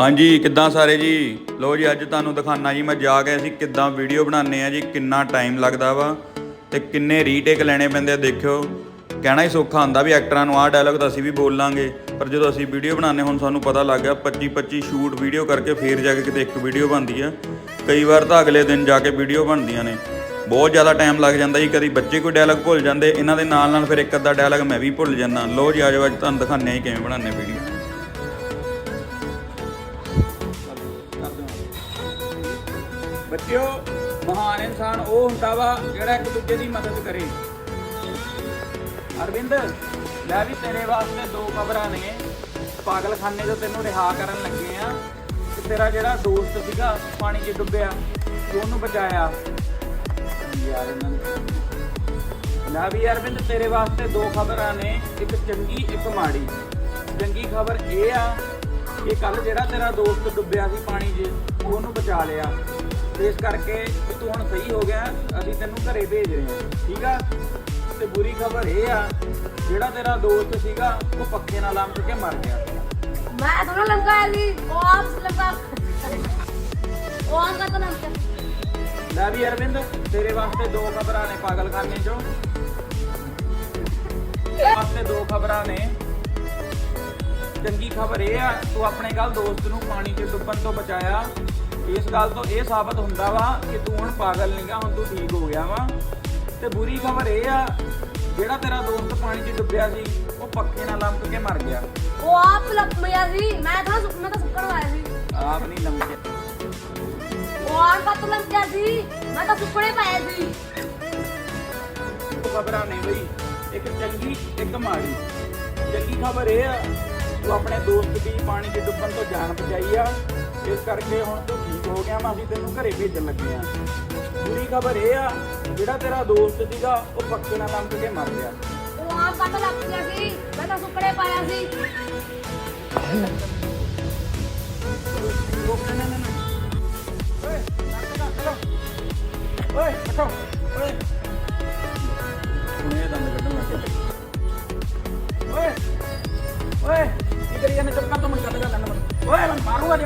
ਹਾਂਜੀ, ਕਿੱਦਾਂ ਸਾਰੇ ਜੀ? ਲੋ ਜੀ, ਅੱਜ ਤੁਹਾਨੂੰ ਦਿਖਾਣਾ ਜੀ, ਮੈਂ ਜਾ ਕੇ ਅਸੀਂ ਕਿੱਦਾਂ ਵੀਡੀਓ ਬਣਾਉਂਦੇ ਆ ਜੀ, ਕਿੰਨਾ ਟਾਈਮ ਲੱਗਦਾ ਵਾ ਤੇ ਕਿੰਨੇ ਰੀਟੇਕ ਲੈਣੇ ਪੈਂਦੇ ਆ, ਦੇਖਿਓ। ਕਹਿਣਾ ਹੀ ਸੌਖਾ ਹੁੰਦਾ ਵੀ ਐਕਟਰਾਂ ਨੂੰ ਆਹ ਡਾਇਲੌਗ ਤਾਂ ਅਸੀਂ ਵੀ ਬੋਲ ਲਾਂਗੇ, ਪਰ ਜਦੋਂ ਅਸੀਂ ਵੀਡੀਓ ਬਣਾਉਂਦੇ ਹੁਣ ਸਾਨੂੰ ਪਤਾ ਲੱਗ ਗਿਆ 25 25 ਸ਼ੂਟ ਵੀਡੀਓ ਕਰਕੇ ਫੇਰ ਜਾ ਕੇ ਕਿਤੇ ਇੱਕ ਵੀਡੀਓ ਬਣਦੀ ਆ। ਕਈ ਵਾਰ ਤਾਂ ਅਗਲੇ ਦਿਨ ਜਾ ਕੇ ਵੀਡੀਓ ਬਣਦੀਆਂ ਨੇ। ਬਹੁਤ ਜ਼ਿਆਦਾ ਟਾਈਮ ਲੱਗ ਜਾਂਦਾ ਜੀ, ਕਦੀ ਬੱਚੇ ਕੋਈ ਡਾਇਲੌਗ ਭੁੱਲ ਜਾਂਦੇ, ਇਹਨਾਂ ਦੇ ਨਾਲ ਨਾਲ ਫਿਰ ਇੱਕ ਅੱਧਾ ਡਾਇਲੌਗ ਮੈਂ ਵੀ ਭੁੱਲ ਜਾਂਦਾ। ਲੋ ਜੀ, ਆਜੋ, ਅੱਜ ਤੁਹਾਨੂੰ ਦਿਖਾਉਂਦੇ ਆ ਜੀ, ਕਿਵੇਂ ਬਣਾਉਂਦੇ ਵੀਡੀਓ ਬੱਚਿਓ, ਮਹਾਨ ਇਨਸਾਨ ਉਹ ਹੁੰਦਾ ਵਾ ਜਿਹੜਾ ਇੱਕ ਦੂਜੇ ਦੀ ਮਦਦ ਕਰੇ। ਅਰਵਿੰਦ ਲੈ ਵੀ ਤੇਰੇ ਵਾਸਤੇ ਦੋ ਖਬਰਾਂ ਨੇ। ਪਾਗਲਖਾਨੇ ਤੋਂ ਤੈਨੂੰ ਰਿਹਾ ਕਰਨ ਲੱਗੇ ਆ। ਕਿ ਤੇਰਾ ਜਿਹੜਾ ਦੋਸਤ ਸੀਗਾ, ਪਾਣੀ 'ਚ ਡੁੱਬਿਆ, ਤੂੰ ਉਹਨੂੰ ਬਚਾਇਆ। ਯਾਰ ਇਹਨਾਂ ਨੇ। ਲੈ ਵੀ ਅਰਵਿੰਦ, ਤੇਰੇ ਵਾਸਤੇ ਦੋ ਖਬਰਾਂ ਨੇ, ਇੱਕ ਚੰਗੀ, ਇੱਕ ਮਾੜੀ। ਚੰਗੀ ਖਬਰ ਇਹ ਆ ਕਿ ਕੱਲ ਜਿਹੜਾ ਤੇਰਾ ਦੋਸਤ ਡੁੱਬਿਆ ਸੀ ਪਾਣੀ 'ਚ ਤੂੰ ਉਹਨੂੰ ਬਚਾ ਲਿਆ। ਇਸ ਕਰਕੇ ਵੀ ਤੂੰ ਹੁਣ ਸਹੀ ਹੋ ਗਿਆ ਅਸੀਂ ਤੈਨੂੰ ਘਰੇ ਭੇਜ ਰਹੇ ਹਾਂ। ਠੀਕ ਆ? ਤੇ ਬੁਰੀ ਖਬਰ ਇਹ ਆ ਜਿਹੜਾ ਤੇਰਾ ਦੋਸਤ ਸੀਗਾ ਉਹ ਪੱਕੇ ਨਾਲ ਲੰਮ ਕੇ ਮਰ ਗਿਆ। ਮੈਂ ਥੋੜਾ ਲੰਕਾ ਸੀ ਉਹ ਆਪ ਲੰਕਾ ਉਹ ਆਂਗਾ ਤਾਂ ਲੰਕਾ ਲੈ ਵੀ ਅਰਵਿੰਦ ਤੇਰੇ ਵਾਸਤੇ ਦੋ ਖਬਰਾਂ ਨੇ ਪਾਗਲਖਾਨੇ ਚੋਂ। ਵਾਸਤੇ ਦੋ ਖਬਰਾਂ ਨੇ। ਚੰਗੀ ਖਬਰ ਇਹ ਆ ਤੂੰ ਆਪਣੇ ਗੱਲ ਦੋਸਤ ਨੂੰ ਪਾਣੀ 'ਚ ਡੁੱਬਣ ਤੋਂ ਬਚਾਇਆ। ਇਸ ਗੱਲ ਤੋਂ ਇਹ ਸਾਬਤ ਹੁੰਦਾ ਵਾ ਕਿ ਤੂੰ ਹੁਣ ਪਾਗਲ ਨਹੀਂਗਾ ਹੁਣ ਤੂੰ ਠੀਕ ਹੋ ਗਿਆ ਵਾ। ਤੇ ਬੁਰੀ ਖਬਰ ਇਹ ਆ ਜਿਹੜਾ ਤੇਰਾ ਦੋਸਤ ਪਾਣੀ 'ਚ ਡੁੱਬਿਆ ਸੀ ਉਹ ਪੱਕੇ ਨਾਲ ਲੰਮਕ ਕੇ ਮਰ ਗਿਆ। ਉਹ ਆਪ ਲੱਭ ਸੀ। ਮੈਂ ਤਾਂ ਸੁਪਨਾ ਤਾਂ ਸੁੱਕਣ ਆਇਆ ਸੀ। ਆਪ ਨਹੀਂ ਲੰਮਕਿਆ ਉਹ ਆਪ ਪਤ ਲੱਭ ਗਿਆ ਸੀ। ਮੈਂ ਤਾਂ ਸੁੱਕਣੇ ਪਾਇਆ ਸੀ। ਖਬਰਾਂ ਨੇ ਬਈ ਇੱਕ ਚੰਗੀ ਇੱਕ ਮਾੜੀ। ਚੰਗੀ ਖਬਰ ਇਹ ਆ ਤੂੰ ਆਪਣੇ ਦੋਸਤ ਦੀ ਪਾਣੀ 'ਚ ਡੁੱਬਣ ਤੋਂ ਜਾਣ ਬਚਾਈ ਆ। ਇਸ ਕਰਕੇ ਹੁਣ ਤੂੰ ਠੀਕ ਹੋ ਗਿਆ ਵਾ ਅਸੀਂ ਤੈਨੂੰ ਘਰੇ ਭੇਜਣ ਲੱਗੇ ਆ। ਬੁਰੀ ਖਬਰ ਇਹ ਆ ਜਿਹੜਾ ਤੇਰਾ ਦੋਸਤ ਸੀਗਾ ਉਹ ਪੱਕੇ ਨਾਲ ਲੰਮਕ ਕੇ ਮਰ ਗਿਆ। ਉਹ ਆਪ ਕੱਟ ਲੱਗ ਗਿਆ ਸੀ? ਮੈਂ ਤਾਂ ਸੁੱਕੜੇ ਪਾਇਆ ਸੀ। ਉਹ ਨਾ ਨਾ ਨਾ। ਓਏ ਓਏ ਅੱਛਾ ਓਏ ਉਹਨੇ ਦੰਦ ਕੱਢਣ ਲੱਗ ਓਏ ਓਏ ਇਹ ਕਰੀ ਜਾਂਦੇ? ਚੱਕਾ ਤੋਂ ਮੈਂ ਕੱਢ ਲੈਣਾ ਓਏ ਮੈਂ ਮਾਰੂਗਾ ਜੇ।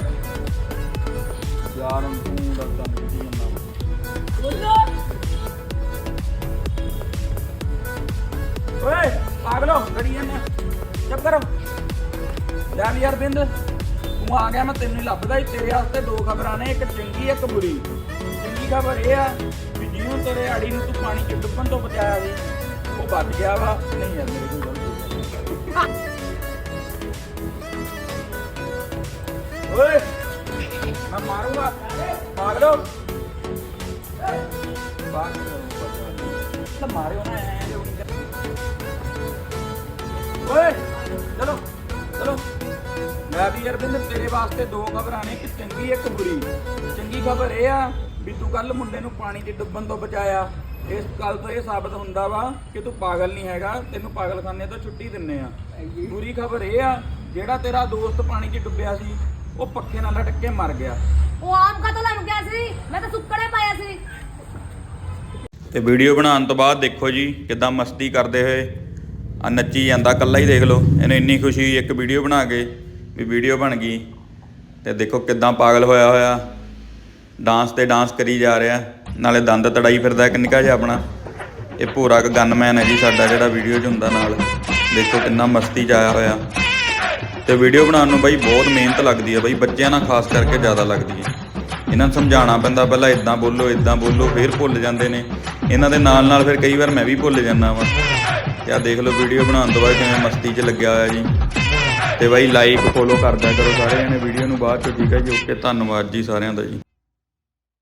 ਚੁੱਪ ਕਰੋ। ਲੈ ਵੀ ਯਾਰ ਬਿੰਦ, ਤੂੰ ਆ ਗਿਆ, ਮੈਂ ਤੈਨੂੰ ਹੀ ਲੱਭਦਾ ਸੀ ਤੇਰੇ ਵਾਸਤੇ ਦੋ ਖਬਰਾਂ ਨੇ, ਇੱਕ ਚੰਗੀ, ਇੱਕ ਬੁਰੀ। ਚੰਗੀ ਖਬਰ ਇਹ ਆ ਵੀ ਜਿਹਨੂੰ ਤੇਰੇ ਆੜੀ ਨੂੰ ਤੂੰ ਪਾਣੀ 'ਚ ਡੁੱਬਣ ਤੋਂ ਬਚਾਇਆ ਸੀ ਉਹ ਬਚ ਗਿਆ ਵਾ, ਨਹੀਂ ਯਾਰ, ਮੇਰੇ ਕੋਲ ਗਲਤੀ ਓਏ, ਮੈਂ ਮਾਰੂੰਗਾ। ਪਾਗਲੋ ਪਾਗਲੋ ਤਾਂ ਮਾਰਿਓ ਨਾ, ਐਂ ਜੇ ਉਣੀ ਕਰ ਓਏ! ਚਲੋ ਚਲੋ। ਲੈ ਵੀ ਅਰਵਿੰਦ ਤੇਰੇ ਵਾਸਤੇ ਦੋ ਖਬਰਾਂ ਨੇ ਇੱਕ ਚੰਗੀ ਇੱਕ ਬੁਰੀ। ਚੰਗੀ ਖਬਰ ਇਹ ਆ ਵੀ ਤੂੰ ਕੱਲ ਮੁੰਡੇ ਨੂੰ ਪਾਣੀ 'ਚ ਡੁੱਬਣ ਤੋਂ ਬਚਾਇਆ। ਇਸ ਗੱਲ ਤੋਂ ਇਹ ਸਾਬਤ ਹੁੰਦਾ ਵਾ ਕਿ ਤੂੰ ਪਾਗਲ ਨਹੀਂ ਹੈਗਾ ਤੈਨੂੰ ਪਾਗਲਖਾਨੇ ਤੋਂ ਛੁੱਟੀ ਦਿੰਨੇ ਆ। ਬੁਰੀ ਖਬਰ ਇਹ ਆ ਜਿਹੜਾ ਤੇਰਾ ਦੋਸਤ ਪਾਣੀ 'ਚ ਡੁੱਬਿਆ ਸੀ ਉਹ ਪੱਖੇ ਨਾਲ ਲਟਕ ਕੇ ਮਰ ਗਿਆ। ਉਹ ਆਪ ਕਦੋਂ ਲੜ ਗਿਆ ਸੀ? ਮੈਂ ਤਾਂ ਸੁੱਕੜੇ ਪਾਇਆ ਸੀ। ਤੇ ਵੀਡੀਓ ਬਣਾਉਣ ਤੋਂ ਬਾਅਦ ਦੇਖੋ ਜੀ ਕਿਦਾਂ ਮਸਤੀ ਕਰਦੇ ਹੋਏ ਆ ਨੱਚੀ ਜਾਂਦਾ ਕੱਲਾ ਹੀ ਦੇਖ ਲਓ। ਇਹਨੂੰ ਇੰਨੀ ਖੁਸ਼ੀ ਹੋਈ, ਇੱਕ ਵੀਡੀਓ ਬਣਾ ਕੇ ਵੀ ਵੀਡੀਓ ਬਣ ਗਈ। ਤੇ ਦੇਖੋ ਕਿਦਾਂ ਪਾਗਲ ਹੋਇਆ ਹੋਇਆ। ਡਾਂਸ ਤੇ ਡਾਂਸ ਕਰੀ ਜਾ ਰਿਹਾ। ਨਾਲੇ ਦੰਦ ਤੜਾਈ ਫਿਰਦਾ, ਇੱਕ ਨਿੱਕਾ ਜਿਹਾ ਆਪਣਾ। ਇਹ ਪੂਰਾ ਕ ਗਨਮੈਨ ਹੈ ਜੀ ਸਾਡਾ, ਜਿਹੜਾ ਵੀਡੀਓ 'ਚ ਹੁੰਦਾ ਨਾਲ। ਦੇਖੋ ਕਿੰਨਾ ਮਸਤੀ 'ਚ ਆਇਆ ਹੋਇਆ। ਤੇ ਵੀਡੀਓ ਬਣਾਉਣ ਨੂੰ ਬਾਈ ਬਹੁਤ ਮਿਹਨਤ ਲੱਗਦੀ ਹੈ ਬਾਈ, ਬੱਚਿਆਂ ਨਾਲ ਖਾਸ ਕਰਕੇ ਜ਼ਿਆਦਾ ਲੱਗਦੀ ਹੈ। ਇਹਨਾਂ ਨੂੰ ਸਮਝਾਉਣਾ ਪੈਂਦਾ, ਪਹਿਲਾਂ ਇਦਾਂ ਬੋਲੋ ਇਦਾਂ ਬੋਲੋ, ਫਿਰ ਭੁੱਲ ਜਾਂਦੇ ਨੇ। ਇਹਨਾਂ ਦੇ ਨਾਲ ਨਾਲ ਫਿਰ ਕਈ ਵਾਰ ਮੈਂ ਵੀ ਭੁੱਲ ਜਾਂਦਾ ਵਾਂ। ਤੇ ਆ ਦੇਖ ਲਓ ਵੀਡੀਓ ਬਣਾਉਣ ਤੋਂ ਬਾਅਦ ਕਿਵੇਂ ਮਸਤੀ 'ਚ ਲੱਗਿਆ ਹੋਇਆ ਜੀ। ਤੇ ਬਾਈ ਲਾਈਕ ਫੋਲੋ ਕਰਦਿਆ ਕਰੋ ਸਾਰੇ ਜਣੇ ਵੀਡੀਓ ਨੂੰ ਬਾਅਦ 'ਚ ਠੀਕ ਹੈ ਜੀ ਓਕੇ ਧੰਨਵਾਦ ਜੀ ਸਾਰਿਆਂ ਦਾ ਜੀ।